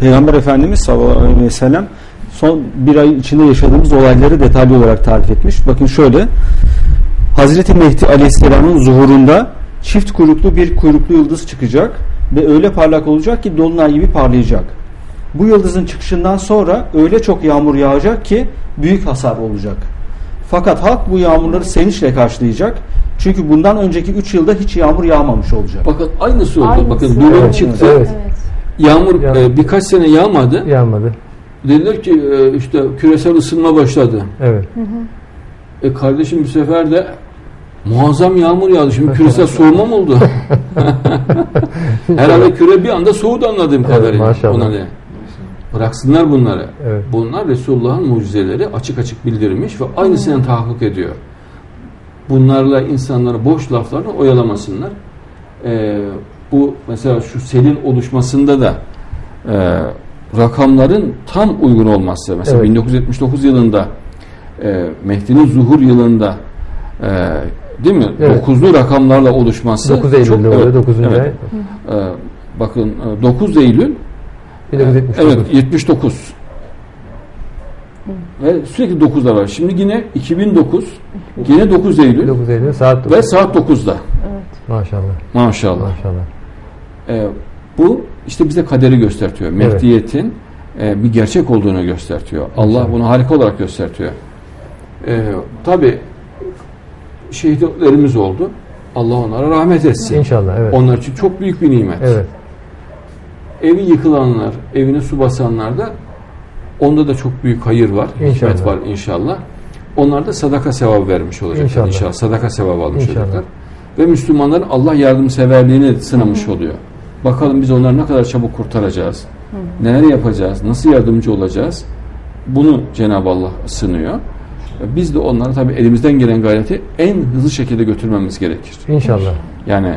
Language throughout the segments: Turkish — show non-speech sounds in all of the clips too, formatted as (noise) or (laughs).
Peygamber Efendimiz sallallahu aleyhi ve sellem son bir ay içinde yaşadığımız olayları detaylı olarak tarif etmiş. Bakın şöyle Hazreti Mehdi Aleyhisselam'ın zuhurunda çift kuyruklu bir kuyruklu yıldız çıkacak ve öyle parlak olacak ki dolunay gibi parlayacak. Bu yıldızın çıkışından sonra öyle çok yağmur yağacak ki büyük hasar olacak. Fakat halk bu yağmurları sevinçle karşılayacak. Çünkü bundan önceki 3 yılda hiç yağmur yağmamış olacak. Bakın aynısı oldu. Aynısı. Bakın durum Evet, çıktı. evet. Yağmur Yağmur. e, birkaç sene yağmadı. Yağmadı. Dediler ki e, işte küresel ısınma başladı. Evet. E kardeşim bu sefer de muazzam yağmur yağdı. Şimdi küresel soğuma mı oldu? (laughs) Herhalde küre bir anda soğudu anladığım Evet, kadarıyla. maşallah. Ona ne? Bıraksınlar bunları. Evet. Bunlar Resulullah'ın mucizeleri açık açık bildirilmiş ve aynısını tahakkuk ediyor. Bunlarla insanları boş laflarla oyalamasınlar. E, bu mesela şu selin oluşmasında da e, rakamların tam uygun olması. Mesela Evet. 1979 yılında e, Mehdi'nin zuhur yılında e, değil mi? Evet. Dokuzlu rakamlarla oluşması 9 Eylül'de çok- oluyor. evet, 9. evet. ay. E, bakın e, 9 Eylül 1979. Evet 79. Ve sürekli 9'da var. Şimdi yine 2009 yine 9 Eylül 9 Eylül saat 9. ve saat 9'da. Maşallah. Maşallah. Maşallah. E, bu işte bize kaderi göstertiyor. Mehdiyetin e, bir gerçek olduğunu göstertiyor. Allah bunu harika olarak göstertiyor. E, Tabi şehitlerimiz oldu. Allah onlara rahmet etsin. İnşallah evet. Onlar için çok büyük bir nimet. Evet. Evi yıkılanlar, evine su basanlar da onda da çok büyük hayır var, hikmet İnşallah. var inşallah. Onlar da sadaka sevabı vermiş olacaklar İnşallah. inşallah. Sadaka sevabı almış İnşallah. olacaklar. Ve Müslümanların Allah yardımseverliğini sınamış oluyor. Bakalım biz onları ne kadar çabuk kurtaracağız? Neler yapacağız? Nasıl yardımcı olacağız? Bunu Cenab-ı Allah sınıyor. Biz de onlara tabii elimizden gelen gayreti en hızlı şekilde götürmemiz gerekir. İnşallah. Yani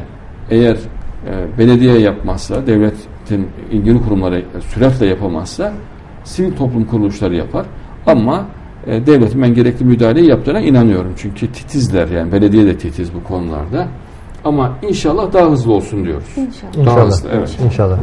eğer e, belediye yapmazsa, devletin ilgili kurumları süratle yapamazsa sivil toplum kuruluşları yapar. Ama e, devletin ben gerekli müdahaleyi yaptığına inanıyorum. Çünkü titizler yani belediye de titiz bu konularda. Ama inşallah daha hızlı olsun diyoruz. İnşallah. Daha İnşallah. hızlı, evet. İnşallah.